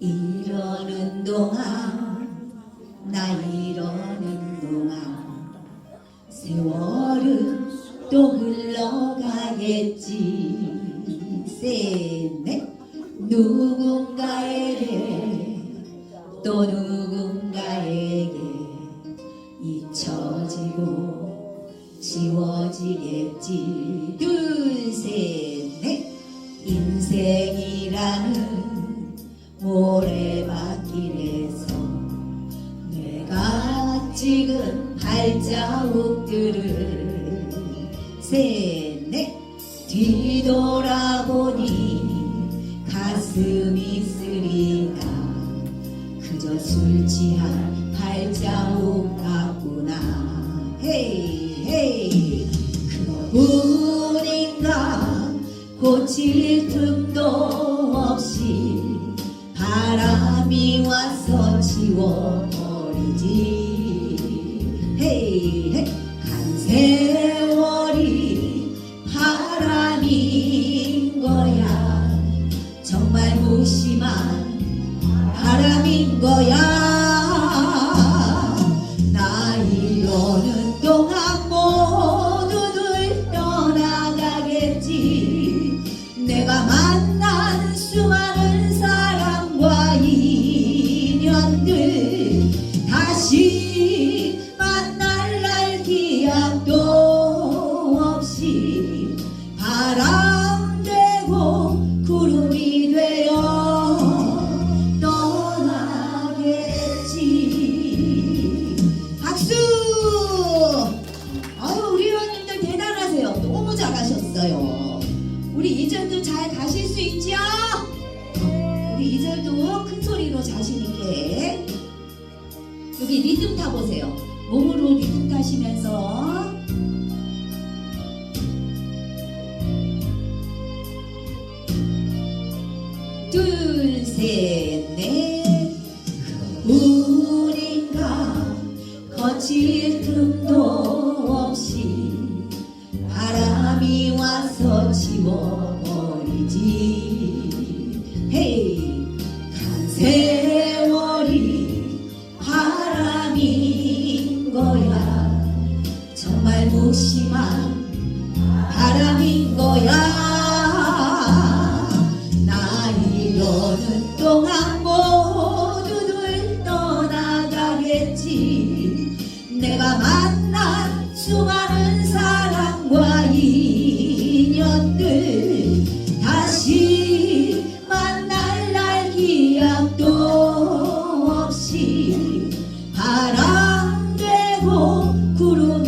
이러는 동안 나 이러는 동안 세월은 또 흘러가겠지. 셋넷. 누군가에게 또 누군가에게 잊혀지고 지워지겠지. 둘셋넷. 인생이라는 모래바퀴에서 내가 찍은 발자국들을 셋넷 뒤돌아보니 가슴이 쓰리다. 그저 술 취한 발자국 같구나. 헤이 헤이 그뿐인가? 고칠 틈도 없이 바람이 와서 지워버리지. 헤이 헤이. 간 세월이 바람인 거야. 정말 무심한 바람인 거야. 나 이러는 우리 2절도 잘 가실 수 있지요? 우리 2절도 큰 소리로 자신 있게. 여기 리듬 타보세요. 몸으로 리듬 타시면서 둘, 셋, 넷. 우린가 거칠 틈도 없이 바람이 와서 지워버리지. 헤이 간 세월이 바람인 거야. 정말 무심한 바람인 거야 떠나가겠지? 내가 만난 수많은 사랑과 인연들 다시 만날 날 기약도 없이 바람 되고 구름